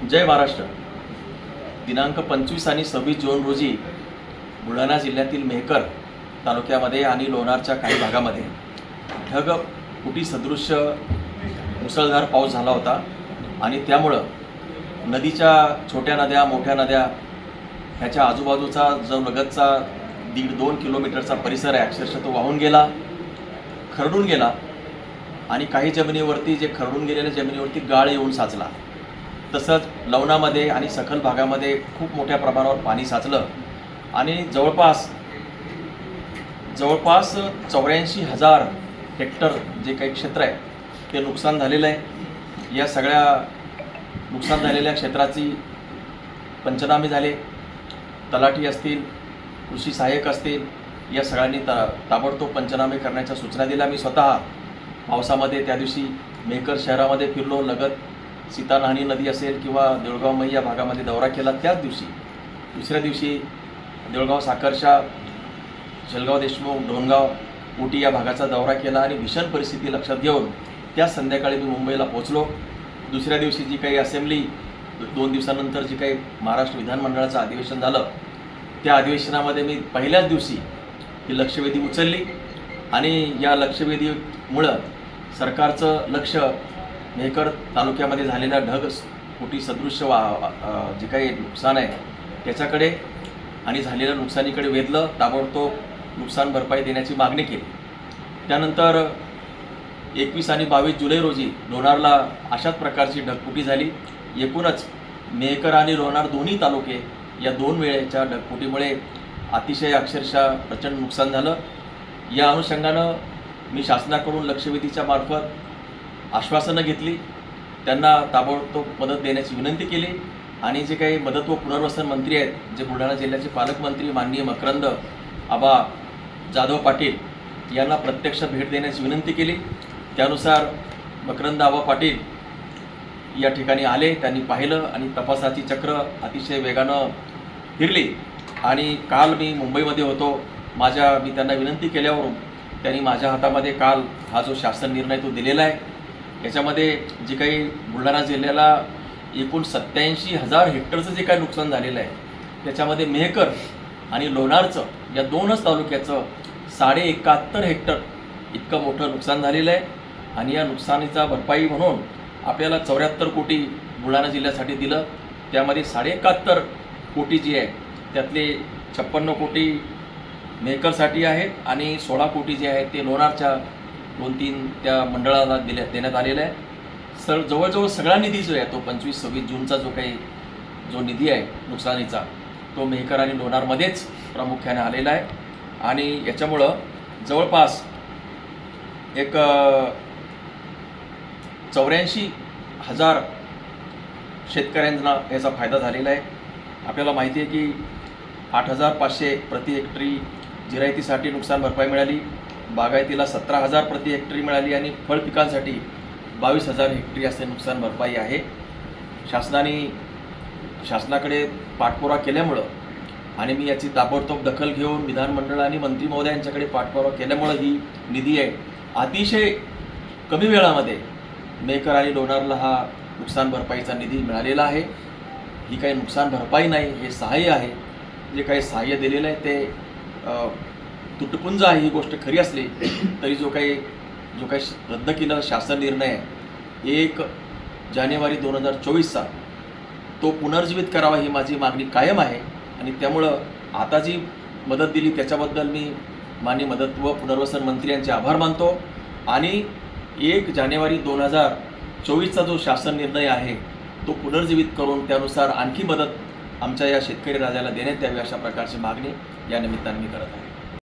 जय महाराष्ट्र. दिनांक पंचवीस आणि सव्वीस जून रोजी बुलढाणा जिल्ह्यातील मेहकर तालुक्यामध्ये आणि लोणारच्या काही भागामध्ये ढग कुटी सदृश्य मुसळधार पाऊस झाला होता आणि त्यामुळं नदीच्या छोट्या नद्या मोठ्या नद्या ह्याच्या आजूबाजूचा जो लगतचा दीड दोन किलोमीटरचा परिसर आहे अक्षरशः तो वाहून गेला खरडून गेला आणि काही जमिनीवरती जे खरडून गेलेल्या जमिनीवरती गाळ येऊन साचला. तसंच लवणामध्ये आणि सखल भागामध्ये खूप मोठ्या प्रमाणावर पाणी साचलं. आणि जवळपास जवळपास चौऱ्याऐंशी हजार हेक्टर जे काही क्षेत्र आहे ते नुकसान झालेलं आहे. या सगळ्या नुकसान झालेल्या क्षेत्राची पंचनामे झाले. तलाठी असतील कृषी सहाय्यक असतील या सगळ्यांनी ता ताबडतोब पंचनामे करण्याच्या सूचना दिल्या. मी स्वतः पावसामध्ये त्या दिवशी मेहकर शहरामध्ये फिरलो लगत सीतानाहनी नदी असेल किंवा देऊळगाव या भागामध्ये दौरा केला त्याच दिवशी दुसऱ्या दिवशी देऊळगाव साखरशा जलगाव देशमुख ढोणगाव उटी या भागाचा दौरा केला आणि भीषण परिस्थिती लक्षात घेऊन त्या संध्याकाळी मी मुंबईला पोहोचलो. दुसऱ्या दिवशी जी काही असेंब्ली दोन दिवसानंतर जी काही महाराष्ट्र विधानमंडळाचं अधिवेशन झालं त्या अधिवेशनामध्ये मी पहिल्याच दिवशी ही लक्षवेधी उचलली आणि या लक्षवेधीमुळं सरकारचं लक्ष मेहकर तालुक्यामध्ये झालेला ढग स्फुटी सदृश्य वा जे काही नुकसान आहे त्याच्याकडे आणि झालेल्या नुकसानीकडे वेधलं ताबडतोब नुकसान भरपाई देण्याची मागणी केली. त्यानंतर एकवीस आणि बावीस जुलै रोजी लोणारला अशाच प्रकारची ढगफुटी झाली. एकूणच मेहकर आणि लोणार दोन्ही तालुके या दोन वेळेच्या ढगफुटीमुळे अतिशय अक्षरशः प्रचंड नुकसान झालं. या अनुषंगानं मी शासनाकडून लक्षवेधीच्या मार्फत आश्वासनं घेतली. त्यांना ताबडतोब मदत देण्याची विनंती केली आणि जे काही मदत व पुनर्वसन मंत्री आहेत जे बुलढाणा जिल्ह्याचे पालकमंत्री माननीय मकरंद आबा जाधव पाटील यांना प्रत्यक्ष भेट देण्याची विनंती केली. त्यानुसार मकरंद आबा पाटील या ठिकाणी आले त्यांनी पाहिलं आणि तपासाची चक्र अतिशय वेगानं फिरली आणि काल मी मुंबईमध्ये होतो. माझ्या मी त्यांना विनंती केल्यावरून त्यांनी माझ्या हातामध्ये काल हा जो शासन निर्णय तो दिलेला आहे याच्यामध्ये जे काही बुलढाणा जिल्ह्याला एकूण सत्याऐंशी हजार हेक्टरचं जे काही नुकसान झालेलं आहे त्याच्यामध्ये मेहकर आणि लोणारचं या दोनच तालुक्याचं साडे एकाहत्तर हेक्टर इतकं मोठं नुकसान झालेलं आहे. आणि या नुकसानीचा भरपाई म्हणून आपल्याला चौऱ्याहत्तर कोटी बुलढाणा जिल्ह्यासाठी दिलं. त्यामध्ये साडे एकाहत्तर कोटी जी आहे त्यातले छप्पन्न कोटी मेहकरसाठी आहेत आणि सोळा कोटी जे आहेत ते लोणारच्या दोन तीन त्या मंडळाला दिल्या देण्यात आलेला आहे सर जवळजवळ सगळा निधी जो आहे तो पंचवीस सव्वीस जूनचा जो काही जो निधी आहे नुकसानीचा तो मेहकर आणि लोणारमध्येच प्रामुख्याने आलेला आहे. आणि याच्यामुळं जवळपास एक चौऱ्याऐंशी हजार शेतकऱ्यांना याचा फायदा झालेला आहे. आपल्याला माहिती आहे की आठ हजार पाचशे प्रति हेक्टरी जिरायतीसाठी नुकसान भरपाई मिळाली. बागायतीला सतरा हजार प्रति हेक्टरी मिळाली आणि फळ पिकांसाठी बावीस हजार हेक्टरी असे नुकसान भरपाई आहे. शासनाने शासनाकडे पाठपुरा केल्यामुळं आणि मी याची ताबडतोब दखल घेऊन विधानमंडळ आणि मंत्री महोदयांच्याकडे पाठपुरावा केल्यामुळं ही निधी आहे. अतिशय कमी वेळामध्ये मेकर आणि लोणारला हा नुकसान भरपाईचा निधी मिळालेला आहे. ही काही नुकसान भरपाई नाही हे सहाय्य आहे. जे काही सहाय्य दिलेलं आहे ते तुटपुंज आहे ही गोष्ट खरी असली तरी जो काही जो काही रद्द केलं शासन निर्णय एक जानेवारी दोन हजार चोवीसचा तो पुनर्जीवित करावा ही माझी मागणी कायम आहे आणि त्यामुळं आता जी मदत दिली त्याच्याबद्दल मी माननीय मदत व पुनर्वसन मंत्री यांचे आभार मानतो. आणि एक जानेवारी दोन हजार चोवीसचा जो शासन निर्णय आहे तो पुनर्जीवित करून त्यानुसार आणखी मदत आमच्या या शेतकरी राजाला देण्यात यावी अशा प्रकारची मागणी या निमित्ताने मी करत आहे.